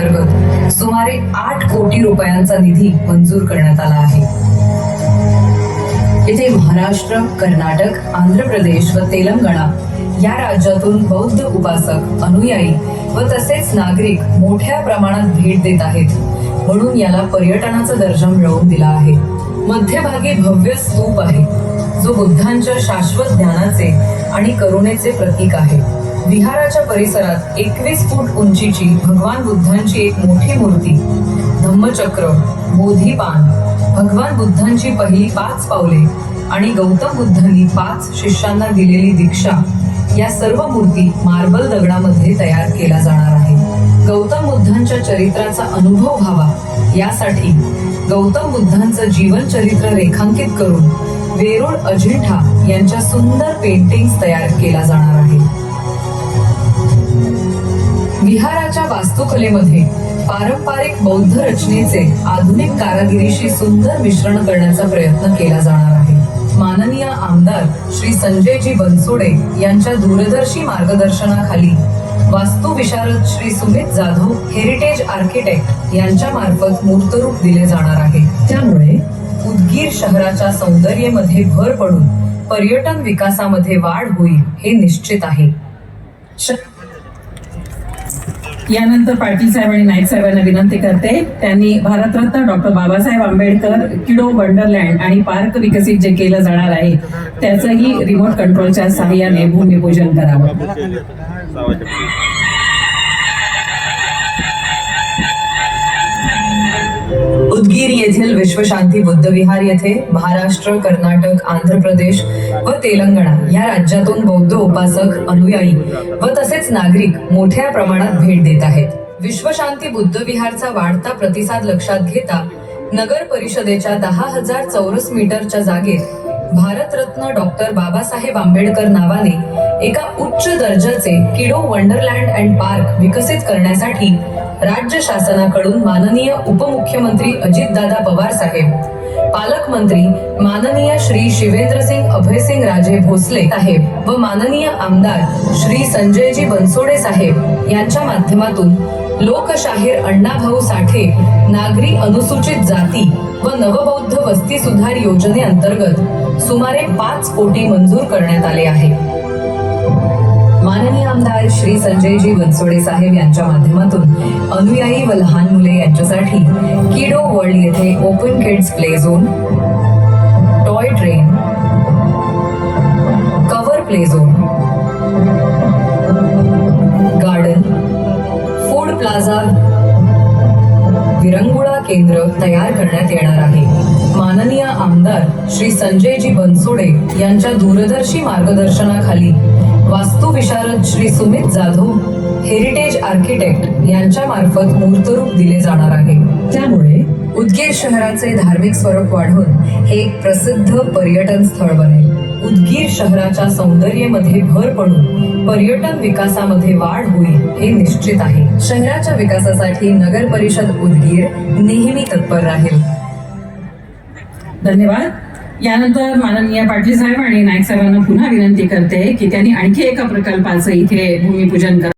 अंतर्गत सुमारे आठ कोटी रुपयांचा निधी मंजूर करण्यात आला आहे. येथे महाराष्ट्र कर्नाटक आंध्र प्रदेश व तेलंगणा या राज्यातून बौद्ध उपासक अनुयायी व तसेच नागरिक मोठ्या प्रमाणात भेट देत आहेत. म्हणून याला पर्यटनाचा दर्जा मिळवून दिला आहे. मध्यभागी भव्य स्तूप आहे. जो बुद्धांच्या शाश्वत ज्ञानाचे आणि करुणेचे प्रतीक आहे. विहाराच्या परिसरात एकवीस फूट उंचीची भगवान बुद्धांची एक मोठी मूर्ती धम्मचक्र बोधीपान भगवान बुद्धांची पहिली पाच पावले आणि गौतम बुद्धांनी पाच शिष्यांना दिलेली दीक्षा या सर्व मूर्ती मार्बल दगडामध्ये तयार केल्या जाणार आहे गौतम बुद्धांच्या चरित्राचा अनुभव व्हावा. यासाठी गौतम बुद्धांचं जीवन चरित्र रेखांकित करून वेरूळ अजिंठा यांच्या सुंदर पेंटिंग्स तयार केला जाणार आहे विहाराच्या वास्तुकलेमध्ये पारंपरिक बौद्ध रचनेचे आधुनिक कारागिरीशी सुंदर मिश्रण करण्याचा प्रयत्न केला जाणार आहे. माननीय आमदार श्री संजयजी बनसोडे यांच्या दूरदर्शी मार्गदर्शनाखाली वास्तुविशारद श्री सुमित जाधव हेरिटेज आर्किटेक्ट यांच्या मार्फत मूर्तरूप दिले जाणार आहे. त्यामुळे उदगीर शहराच्या सौंदर्यमध्ये भर पडून पर्यटन विकासामध्ये वाढ होईल हे निश्चित आहे. यानंतर पाटील साहेब आणि नाईक साहेबांना विनंती करते. त्यांनी भारतरत्न डॉक्टर बाबासाहेब आंबेडकर किडो वंडरलँड आणि पार्क विकसित जे केलं जाणार आहे त्याचंही रिमोट कंट्रोलच्या सहाय्याने भूमिपूजन करावं. उदगीर येथील विश्वशांती बुद्ध विहार येथे महाराष्ट्र कर्नाटक आंध्र प्रदेश व तेलंगणा या राज्यातून बौद्ध उपासक अनुयायी व तसेच नागरिक मोठ्या प्रमाणात भेट देत आहेत. विश्वशांती बुद्ध विहारचा वाढता प्रतिसाद लक्षात घेता नगर परिषदेच्या दहा हजार चौरस मीटरच्या जागेत भारतरत्न डॉक्टर बाबासाहेब आंबेडकर नावाने एका उच्च दर्जाचे किडो वंडरलँड अँड पार्क विकसित करण्यासाठी राज्य शासनाकडून माननीय उपमुख्यमंत्री अजितदादा पवार साहेब पालकमंत्री माननीय श्री शिवेंद्रसिंग अभयसिंग राजे भोसले साहेब व माननीय आमदार श्री संजयजी बनसोडे साहेब यांच्या माध्यमातून लोकशाहीर अण्णाभाऊ साठे नागरी अनुसूचित जाती व नवबौद्ध वस्ती सुधार योजनेअंतर्गत सुमारे पाच कोटी मंजूर करण्यात आले आहे. श्री संजयजी बनसोडे साहेब यांच्या माध्यमातून अनुयायी व लहान मुले यांच्यासाठी किडो वर्ल्ड येथे open kids play zone toy train cover play zone garden food plaza विरंगुळा केंद्र तयार करण्यात येणार आहे. माननीय आमदार श्री संजयजी बनसोडे यांच्या दूरदर्शी मार्गदर्शनाखाली वास्तुविशारद श्री सुमित जाधव हेरिटेज आर्किटेक्ट यांच्या मार्फत मूर्तरूप दिले जाणार आहे. त्यामुळे उदगीर शहराचे धार्मिक स्वरूप वाढून हे एक प्रसिद्ध पर्यटन स्थळ बनेल. उदगीर शहराच्या सौंदर्यमध्ये भर पडून पर्यटन विकासामध्ये वाढ होईल हे निश्चित आहे. शहराच्या विकासासाठी नगर परिषद उदगीर नेहमी तत्पर राहील. धन्यवाद. यानंतर माननीय पाटील साहेब आणि नाईक साहेबांना पुन्हा विनंती करते की त्यांनी आणखी एका प्रकल्पाचं इथे भूमिपूजन कर